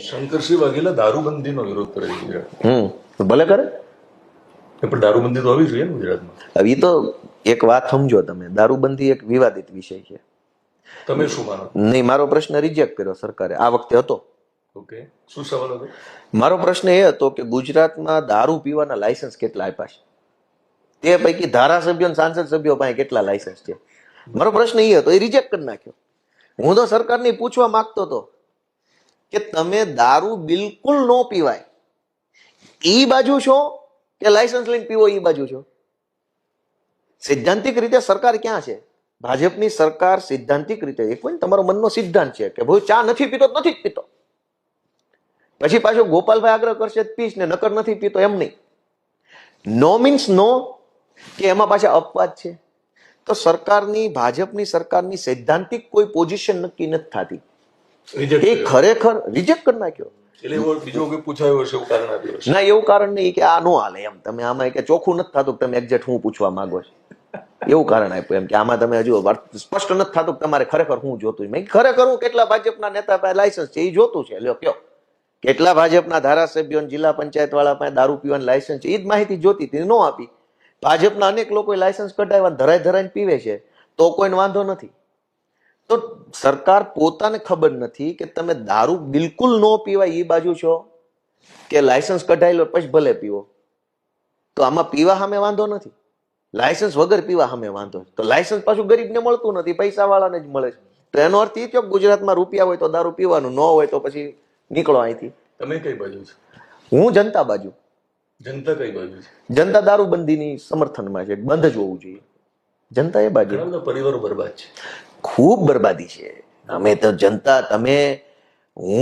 શંકરસિંહ વાઘેલા દારૂબંધીનો વિરોધ કરે છે ભલે કરે? પણ દારૂબંધી તો આવી જોઈએ ને ગુજરાતમાં. એ તો એક વાત સમજો તમે. દારૂબંધી એક વિવાદિત વિષય છે. તમે શું માનો? નહીં મારો પ્રશ્ન રિજેક્ટ કર્યો સરકારે. આ વખતે હતો. ઓકે. શું સવાલ હતો? મારો પ્રશ્ન એ હતો કે ગુજરાતમાં દારૂ પીવાના લાયસન્સ કેટલા આપ્યા છે? તે પૈકી ધારાસભ્યો અને સાંસદ સભ્યો પાસે કેટલા લાયસન્સ છે? મારો પ્રશ્ન એ હતો. એ રિજેક્ટ કરી નાખ્યો. હું તો સરકારને પૂછવા માંગતો હતો. કે તમે દારૂ બિલકુલ ન પીવાય. ઈ બાજુ છો કે લાયસન્સ લઈને પીવો ઈ બાજુ છો? સૈદ્ધાંતિક રીતે સરકાર ક્યાં છે? ભાજપની સરકાર સિદ્ધાંતિક રીતે, એક તમારો મનનો સિદ્ધાંત છે કે ભાઈ ચા નથી પીતો નથી જ પીતો. પછી પાછો ગોપાલભાઈ આગ્રહ કરશે પીશ ને નકર નથી પીતો એમ નહીં. નો મીન્સ નો કે એમાં પાછા અપવાદ છે. તો સરકારની, ભાજપની સરકારની સૈદ્ધાંતિક કોઈ પોઝિશન નક્કી નથી થતી. એ ખરેખર રિજેક્ટ કરી નાખ્યો. ના એવું કારણ નહીં કે આ નો હાલે એમ. તમે આમાં કે ચોખ્ખું નથી થતું તમે એક્ઝેક્ટ હું પૂછવા માંગો છો. એવું કારણ આપ્યું એમ કે આમાં તમે હજુ સ્પષ્ટ નથી થતું કે તમારે ખરેખર હું જોતું મેં ખરેખર હું કેટલા ભાજપના નેતા પાસે લાયસન્સ છે એ જોતું છે. લ્યો કયો. કેટલા ભાજપના ધારાસભ્યો જિલ્લા પંચાયત વાળા પાસે દારૂ પીવાનું લાયસન્સ છે એ જ માહિતી જોતી હતી નો આપી. ભાજપના અનેક લોકો લાયસન્સ કઢાવ્યા ધરાય ધરાઈને પીવે છે. તો કોઈને વાંધો નથી. સરકાર પોતાને ખબર નથી કે તમે દારૂ બિલકુલ ન પીવાય એ બાજુ છો કે લાયસન્સ કઢાયેલો પછી ભલે પીવો. તો આમાં પીવા સામે વાંધો નથી. લાયસન્સ વગર પીવા સામે વાંધો તો લાયસન્સ પાછું ગરીબને મળતું નથી પૈસા વાળાને જ મળે છે. તો એનો અર્થ એ થયો ગુજરાતમાં રૂપિયા હોય તો દારૂ પીવાનું ન હોય તો પછી નીકળો અહીંથી. તમે કઈ બાજુ છો? હું જનતા બાજુ. જનતા કઈ બાજુ છે? જનતા દારૂબંધીની સમર્થનમાં છે. બંધ જ હોવું જોઈએ. જનતા એ બાજુ. પરિવારો બરબાદ છે. ખૂબ બરબાદી છે. અમે તો જનતા તમે હું